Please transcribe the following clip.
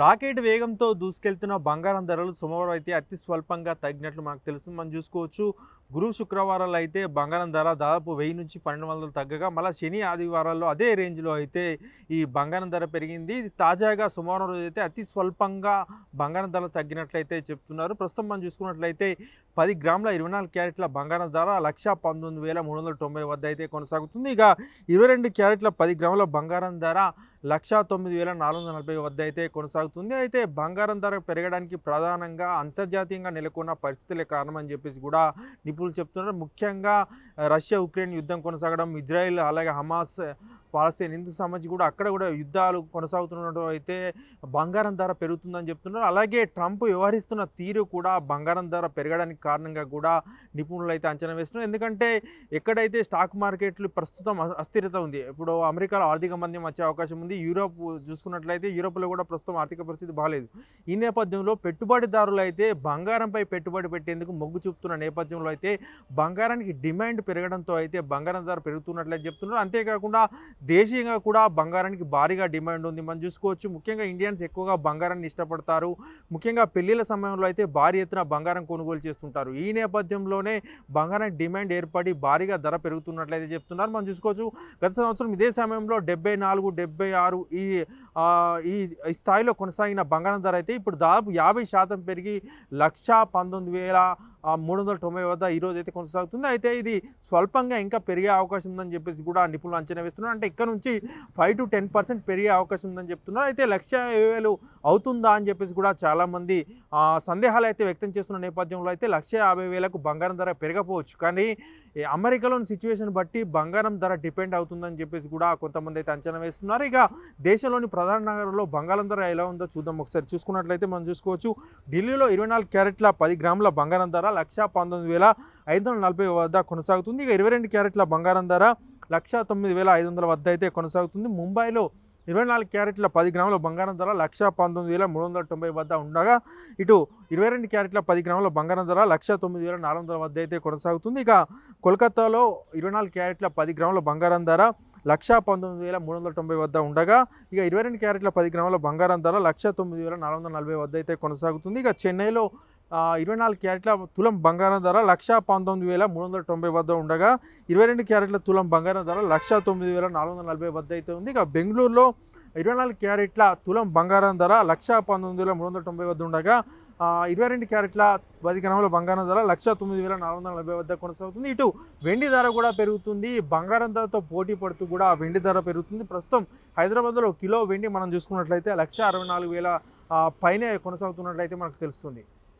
Rocket వేగంతో దూసుకెళ్తున్న బంగారం ధరలు సోమవారం అయితే అతి స్వల్పంగా తగ్గినట్లు మనకు తెలుస్తుంది. మనం చూసుకోవచ్చు గురు శుక్రవారాలు అయితే బంగారం ధర దాదాపు వెయ్యి నుంచి పన్నెండు వందలు తగ్గగా మళ్ళీ శని ఆదివారాల్లో అదే రేంజ్లో అయితే ఈ బంగారం ధర పెరిగింది. తాజాగా సోమవారం రోజు అయితే అతి స్వల్పంగా బంగారం ధర తగ్గినట్లయితే చెప్తున్నారు. ప్రస్తుతం మనం చూసుకున్నట్లయితే పది గ్రాముల ఇరవై నాలుగు క్యారెట్ల బంగారం ధర లక్ష పంతొమ్మిది వేల మూడు వందల తొంభై వద్ద అయితే కొనసాగుతుంది. ఇక ఇరవై రెండు క్యారెట్ల పది గ్రాముల బంగారం ధర లక్షా తొమ్మిది వేల నాలుగు వందల నలభై వద్ద అయితే కొనసాగుతుంది. అయితే బంగారం ధర పెరగడానికి ప్రధానంగా అంతర్జాతీయంగా నెలకొన్న పరిస్థితులే కారణమని చెప్పేసి కూడా నిపుణులు చెప్తున్నారు. ముఖ్యంగా రష్యా ఉక్రెయిన్ యుద్ధం కొనసాగడం ఇజ్రాయెల్ అలాగే హమాస్ పాలస్తీన్ ఇందుకు సంబంధించి కూడా అక్కడ కూడా యుద్ధాలు కొనసాగుతున్నట్టు అయితే బంగారం ధర పెరుగుతుందని చెప్తున్నారు. అలాగే ట్రంప్ వ్యవహరిస్తున్న తీరు కూడా బంగారం ధర పెరగడానికి కారణంగా కూడా నిపుణులు అయితే అంచనా వేస్తున్నారు. ఎందుకంటే ఎక్కడైతే స్టాక్ మార్కెట్లు ప్రస్తుతం అస్థిరత ఉంది ఇప్పుడు అమెరికాలో ఆర్థిక మంద్యం వచ్చే అవకాశం ఉంది యూరోప్ చూసుకున్నట్లయితే యూరోప్లో కూడా ప్రస్తుతం ఆర్థిక పరిస్థితి బాగాలేదు ఈ నేపథ్యంలో పెట్టుబడిదారులు అయితే బంగారంపై పెట్టుబడి పెట్టేందుకు మొగ్గు చూపుతున్న నేపథ్యంలో అయితే బంగారానికి డిమాండ్ పెరగడంతో అయితే బంగారం ధర పెరుగుతున్నట్లయితే చెప్తున్నారు. అంతేకాకుండా దేశీయంగా కూడా బంగారానికి భారీగా డిమాండ్ ఉంది. మనం చూసుకోవచ్చు ముఖ్యంగా ఇండియన్స్ ఎక్కువగా బంగారాన్ని ఇష్టపడతారు. ముఖ్యంగా పెళ్ళిళ్ళ సమయంలో అయితే భారీ ఎత్తున బంగారం కొనుగోలు చేస్తుంటారు. ఈ నేపథ్యంలోనే బంగారానికి డిమాండ్ ఏర్పడి భారీగా ధర పెరుగుతున్నట్లయితే చెప్తున్నారు. మనం చూసుకోవచ్చు గత సంవత్సరం ఇదే సమయంలో డెబ్బై నాలుగు డెబ్బై ఆరు ఈ ఈ ఈ స్థాయిలో కొనసాగిన బంగారం ధర అయితే ఇప్పుడు దాదాపు యాభై శాతం పెరిగి లక్ష పంతొమ్మిది వేల మూడు వందల తొంభై వద్ద ఈరోజు అయితే కొనసాగుతుంది. అయితే ఇది స్వల్పంగా ఇంకా పెరిగే అవకాశం ఉందని చెప్పేసి కూడా నిపుణులు అంచనా వేస్తున్నారు. అంటే ఇక్కడ నుంచి ఫైవ్ టు టెన్ పర్సెంట్ పెరిగే అవకాశం ఉందని చెప్తున్నారు. అయితే లక్ష వేలు అవుతుందా అని చెప్పేసి కూడా చాలామంది సందేహాలు అయితే వ్యక్తం చేస్తున్న నేపథ్యంలో అయితే లక్ష యాభై వేలకు బంగారం ధర పెరగపోవచ్చు. కానీ అమెరికాలోని సిచ్యువేషన్ బట్టి బంగారం ధర డిపెండ్ అవుతుందని చెప్పేసి కూడా కొంతమంది అయితే అంచనా వేస్తున్నారు. ఇక దేశంలోని ప్రధాన నగరంలో బంగారం ధర ఎలా ఉందో చూద్దాం. ఒకసారి చూసుకున్నట్లయితే మనం చూసుకోవచ్చు. ఢిల్లీలో ఇరవై నాలుగు క్యారెట్ల పది గ్రాముల బంగారం ధర లక్ష పంతొమ్మిది వేల ఐదు వందల నలభై వద్ద కొనసాగుతుంది. ఇక ఇరవై రెండు క్యారెట్ల బంగారం ధర లక్ష తొమ్మిది వేల ఐదు వందల వద్ద అయితే కొనసాగుతుంది. ముంబైలో ఇరవై నాలుగు క్యారెట్ల పది గ్రాముల బంగారం ధర లక్ష పంతొమ్మిది వేల మూడు వందల తొంభై వద్ద ఉండగా ఇటు ఇరవై రెండు క్యారెట్ల పది గ్రాముల బంగారం ధర లక్ష తొమ్మిది వేల నాలుగు వందల వద్ద అయితే కొనసాగుతుంది. ఇక కోల్కతాలో ఇరవై నాలుగు క్యారెట్ల పది గ్రాముల బంగారం ధర లక్షా పంతొమ్మిది వేల మూడు వందల తొంభై వద్ద ఉండగా ఇక ఇరవై రెండు క్యారెట్ల పది గ్రాముల బంగారం ధర లక్ష తొమ్మిది వేల నాలుగు వందల నలభై వద్ద అయితే కొనసాగుతుంది. ఇక చెన్నైలో ఇరవై నాలుగు క్యారెట్ల తులం బంగారం ధర లక్ష పంతొమ్మిది వేల మూడు వందల తొంభై వద్ద ఉండగా ఇరవై రెండు క్యారెట్ల తులం బంగారం ధర లక్ష తొమ్మిది వేల నాలుగు వందల నలభై వద్ద అయితే ఉంది. ఇక బెంగళూరులో ఇరవై నాలుగు క్యారెట్ల తులం బంగారం ధర లక్ష పంతొమ్మిది వేల మూడు వందల తొంభై వద్ద ఉండగా ఇరవై రెండు క్యారెట్ల పది గ్రాముల బంగారం ధర లక్ష తొమ్మిది వేల నాలుగు వందల నలభై వద్ద కొనసాగుతుంది. ఇటు వెండి ధర కూడా పెరుగుతుంది. బంగారం ధరతో పోటీ పడుతూ కూడా వెండి ధర పెరుగుతుంది. ప్రస్తుతం హైదరాబాద్లో కిలో వెండి మనం చూసుకున్నట్లయితే లక్ష అరవై నాలుగు వేల పైనే కొనసాగుతున్నట్లయితే మనకు తెలుస్తుంది.